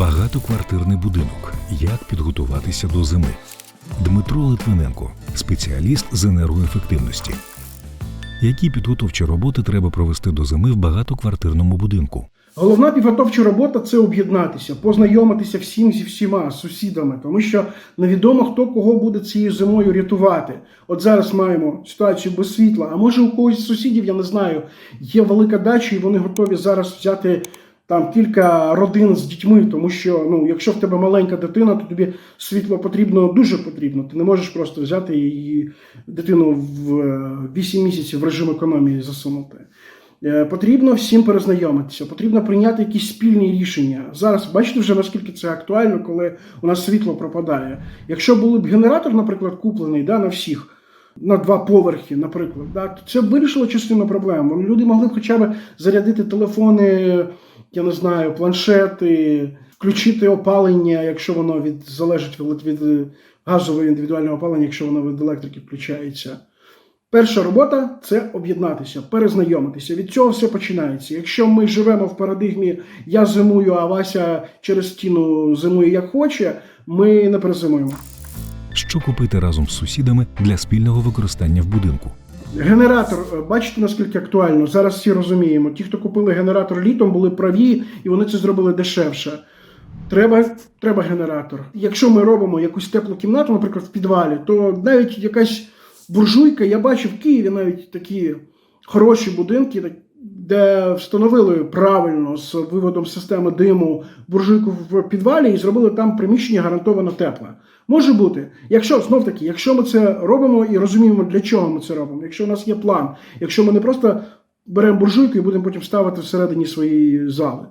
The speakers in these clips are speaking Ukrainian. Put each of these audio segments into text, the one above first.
Багатоквартирний будинок. Як підготуватися до зими? Дмитро Литвиненко, спеціаліст з енергоефективності. Які підготовчі роботи треба провести до зими в багатоквартирному будинку? Головна підготовча робота це об'єднатися, познайомитися всім зі всіма сусідами, тому що невідомо хто кого буде цією зимою рятувати. От зараз маємо ситуацію без світла. А може у когось з сусідів, я не знаю, є велика дача, і вони готові зараз взяти там кілька родин з дітьми, тому що ну, якщо в тебе маленька дитина, то тобі світло потрібно дуже потрібно. Ти не можеш просто взяти її дитину в е, 8 місяців в режим економії засунути. Е, Потрібно всім перезнайомитися, потрібно прийняти якісь спільні рішення. Зараз бачите вже наскільки це актуально, коли у нас світло пропадає. Якщо були б генератор, наприклад, куплений да, на всіх. На два поверхи, наприклад, да, це б вирішило частину проблем. Люди могли б хоча б зарядити телефони, я не знаю, планшети, включити опалення, якщо воно від залежить від, від е, газового індивідуального опалення, якщо воно від електрики включається. Перша робота це об'єднатися, перезнайомитися. Від цього все починається. Якщо ми живемо в парадигмі я зимую, а Вася через стіну зимує як хоче, ми не перезимуємо. Що купити разом з сусідами для спільного використання в будинку? Генератор, е, бачите наскільки актуально? Зараз всі розуміємо. Ті, хто купили генератор літом, були праві, і вони це зробили дешевше. Треба, треба генератор. Якщо ми робимо якусь теплу кімнату, наприклад, в підвалі, то навіть якась буржуйка, я бачив в Києві навіть такі хороші будинки, де встановили правильно з виводом системи диму буржуйку в підвалі і зробили там приміщення гарантовано тепле. Може бути, якщо знов таки, якщо ми це робимо і розуміємо, для чого ми це робимо, якщо у нас є план, якщо ми не просто беремо буржуйку і будемо потім ставити всередині своєї зали.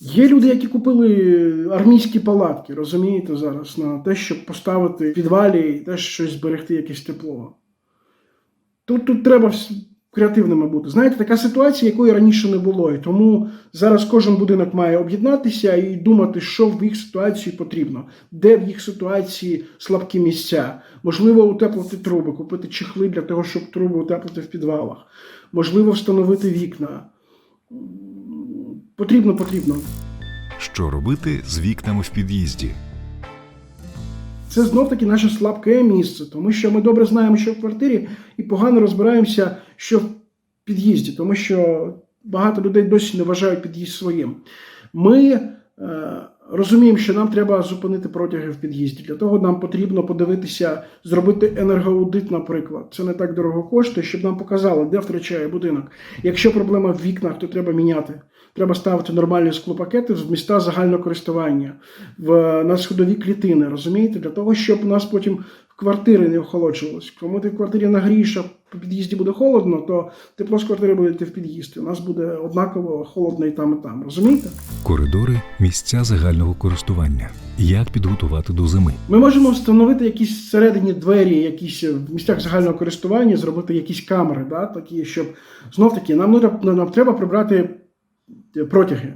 Є люди, які купили армійські палатки, розумієте, зараз на те, щоб поставити в підвалі і теж щось зберегти, якесь тепло. Тут, тут треба креативними бути. Знаєте, така ситуація, якої раніше не було. І тому зараз кожен будинок має об'єднатися і думати, що в їх ситуації потрібно, де в їх ситуації слабкі місця. Можливо, утеплити труби, купити чехли для того, щоб труби утеплити в підвалах. Можливо, встановити вікна. Потрібно, потрібно. Що робити з вікнами в під'їзді? Це знов таки наше слабке місце, тому що ми добре знаємо, що в квартирі, і погано розбираємося, що в під'їзді, тому що багато людей досі не вважають під'їзд своїм. Ми е, розуміємо, що нам треба зупинити протяги в під'їзді. Для того нам потрібно подивитися, зробити енергоаудит, наприклад. Це не так дорого коштує, щоб нам показали, де втрачає будинок. Якщо проблема в вікнах, то треба міняти. Треба ставити нормальні склопакети в міста загального користування, в, на сходові клітини, розумієте? Для того, щоб у нас потім квартири не охолоджувалось. Кому ти в квартирі нагрієш, під'їзді буде холодно, то тепло з квартири буде йти в під'їзд. У нас буде однаково холодно і там, і там. Розумієте? Коридори місця загального користування. Як підготувати до зими? Ми можемо встановити якісь всередині двері, якісь в місцях загального користування, зробити якісь камери, да, такі, щоб знов таки нам, нам треба прибрати протяги.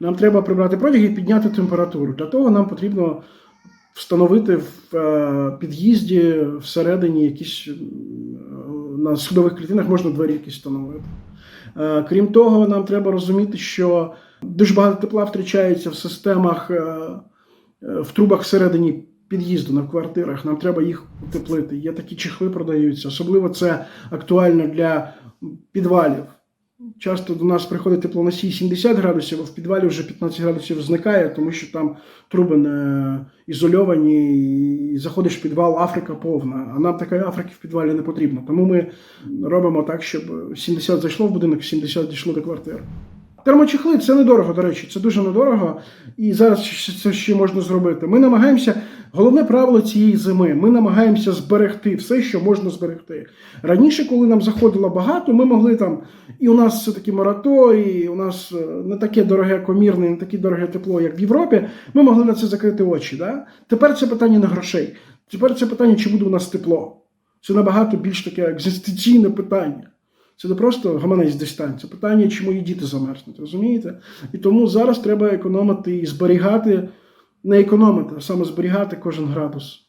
Нам треба прибрати протяги і підняти температуру. Для того нам потрібно встановити в е, під'їзді всередині якісь е, на судових клітинах можна двері якісь встановити. Е, Крім того, нам треба розуміти, що дуже багато тепла втрачається в системах, е, е, в трубах всередині під'їзду на квартирах. Нам треба їх утеплити. Є такі чехли продаються. Особливо це актуально для підвалів. Часто до нас приходить теплоносій 70 градусів, а в підвалі вже 15 градусів зникає, тому що там труби не ізольовані, і заходиш в підвал, Африка повна. А нам такої Африки в підвалі не потрібно. Тому ми робимо так, щоб 70 зайшло в будинок, 70 дійшло до квартир. Термочехли це недорого, до речі, це дуже недорого. І зараз це ще можна зробити. Ми намагаємося, головне правило цієї зими, ми намагаємося зберегти все, що можна зберегти. Раніше, коли нам заходило багато, ми могли там, і у нас все таки мораторій, у нас е, не таке дороге комірне, не таке дороге тепло, як в Європі, ми могли на це закрити очі. Да? Тепер це питання не грошей. Тепер це питання, чи буде у нас тепло. Це набагато більш таке екзистенційне питання. Це не просто гаманець десь там, це питання, чи мої діти замерзнуть, розумієте? І тому зараз треба економити і зберігати, не економити, а саме зберігати кожен градус.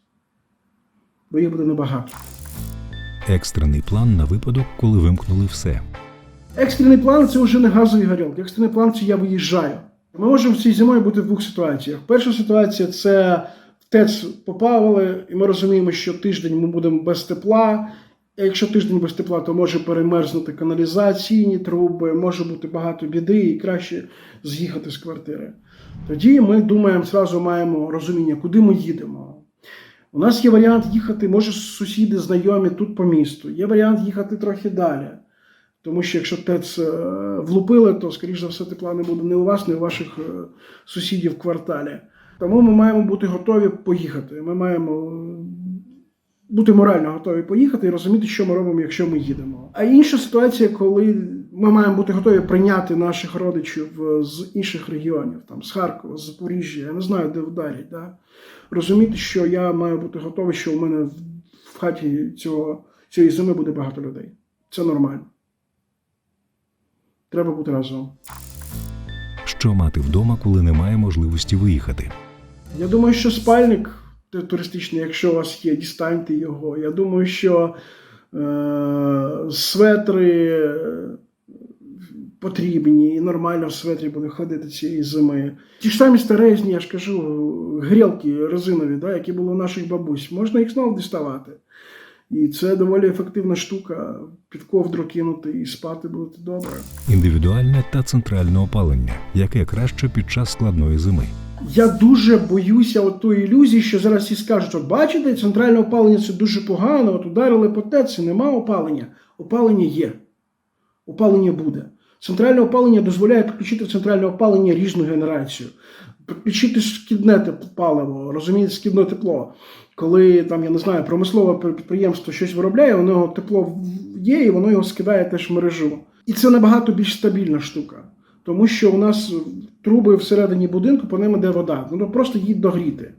Бо їх буде небагато. Екстрений план на випадок, коли вимкнули все. Екстрений план це вже не газові горілки. Екстрений план це я виїжджаю. Ми можемо цій зимою бути в двох ситуаціях. Перша ситуація це в ТЕЦ попавили, і ми розуміємо, що тиждень ми будемо без тепла. Якщо тиждень без тепла, то може перемерзнути каналізаційні труби, може бути багато біди і краще з'їхати з квартири. Тоді ми думаємо, зразу маємо розуміння, куди ми їдемо. У нас є варіант їхати, може, сусіди знайомі тут по місту. Є варіант їхати трохи далі. Тому що якщо ТЕЦ е, влупили, то, скоріш за все, тепла не буде ні у вас, ні у ваших е, сусідів в кварталі. Тому ми маємо бути готові поїхати. Ми маємо бути морально готові поїхати і розуміти, що ми робимо, якщо ми їдемо. А інша ситуація, коли ми маємо бути готові прийняти наших родичів е, з інших регіонів, там з Харкова, з Запоріжжя, я не знаю, де вдарять. Да? Розуміти, що я маю бути готовий, що у мене в- хаті цього, цієї зими буде багато людей. Це нормально. Треба бути разом. Що мати вдома, коли немає можливості виїхати? Я думаю, що спальник туристичний, якщо у вас є, дістаньте його. Я думаю, що е, светри е, потрібні і нормально в светрі буде ходити цієї зими. Ті ж самі старезні, я ж кажу, грілки резинові, да, які були у наших бабусь, можна їх знову діставати. І це доволі ефективна штука. Під ковдру кинути і спати буде добре. Індивідуальне та центральне опалення, яке краще під час складної зими. Я дуже боюся тої ілюзії, що зараз всі скажуть: от бачите, центральне опалення це дуже погано, от ударили по ТЕЦ, нема опалення. Опалення є. Опалення буде. Центральне опалення дозволяє підключити центральне опалення різну генерацію, підключити шкідне теп- паливо, розумієте, шкідне тепло. Коли там, я не знаю, промислове підприємство щось виробляє, нього тепло є, і воно його скидає теж в мережу. І це набагато більш стабільна штука. Тому що у нас труби всередині будинку, по ним іде вода. Ну просто їх догріти.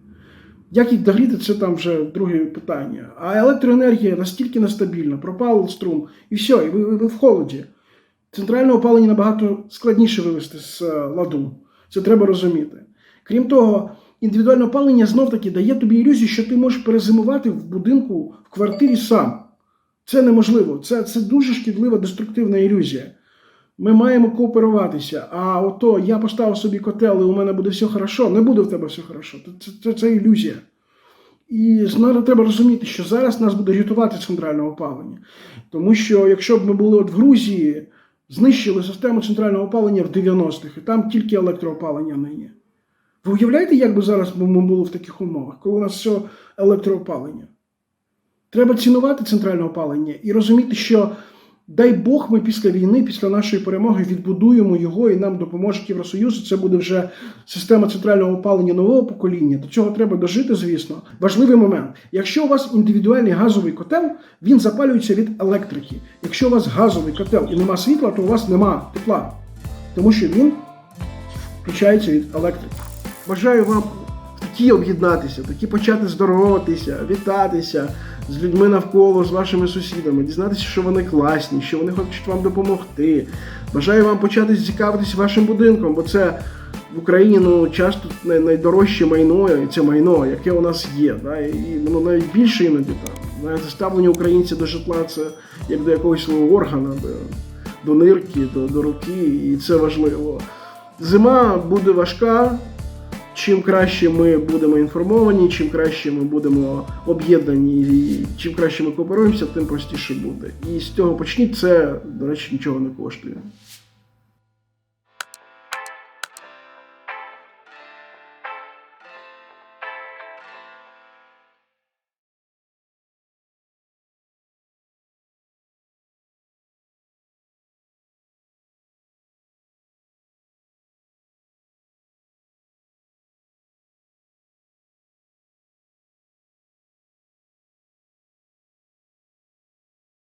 Як їх догріти, це там вже друге питання. А електроенергія настільки нестабільна, пропав струм, і все, і ви, ви, ви в холоді. Центральне опалення набагато складніше вивести з е, ладу. Це треба розуміти. Крім того, індивідуальне опалення знов таки дає тобі ілюзію, що ти можеш перезимувати в будинку в квартирі сам. Це неможливо. Це, це дуже шкідлива, деструктивна ілюзія. Ми маємо кооперуватися. А ото я поставив собі котел, і у мене буде все хорошо. Не буде в тебе все хорошо. Це, це, це ілюзія. І треба розуміти, що зараз нас буде рятувати центральне опалення. Тому що якщо б ми були от в Грузії, знищили систему центрального опалення в 90-х, і там тільки електроопалення нині. Ви уявляєте, як би зараз ми були в таких умовах, коли у нас все електроопалення? Треба цінувати центральне опалення і розуміти, що дай Бог ми після війни, після нашої перемоги відбудуємо його і нам допоможе Євросоюз. Це буде вже система центрального опалення нового покоління. До цього треба дожити, звісно. Важливий момент. Якщо у вас індивідуальний газовий котел, він запалюється від електрики. Якщо у вас газовий котел і нема світла, то у вас нема тепла, тому що він включається від електрики. Бажаю вам такі об'єднатися, такі почати здороватися, вітатися з людьми навколо, з вашими сусідами, дізнатися, що вони класні, що вони хочуть вам допомогти. Бажаю вам почати цікавитися вашим будинком, бо це в Україні ну, часто най- найдорожче майно, і це майно, яке у нас є. Да? І воно навіть більше іноді там. Знаєте, ставлення українця до житла це як до якогось свого органа, до, до нирки, до, до руки, і це важливо. Зима буде важка. Чим краще ми будемо інформовані, чим краще ми будемо об'єднані, і чим краще ми кооперуємося, тим простіше буде. І з цього почніть це, до речі, нічого не коштує.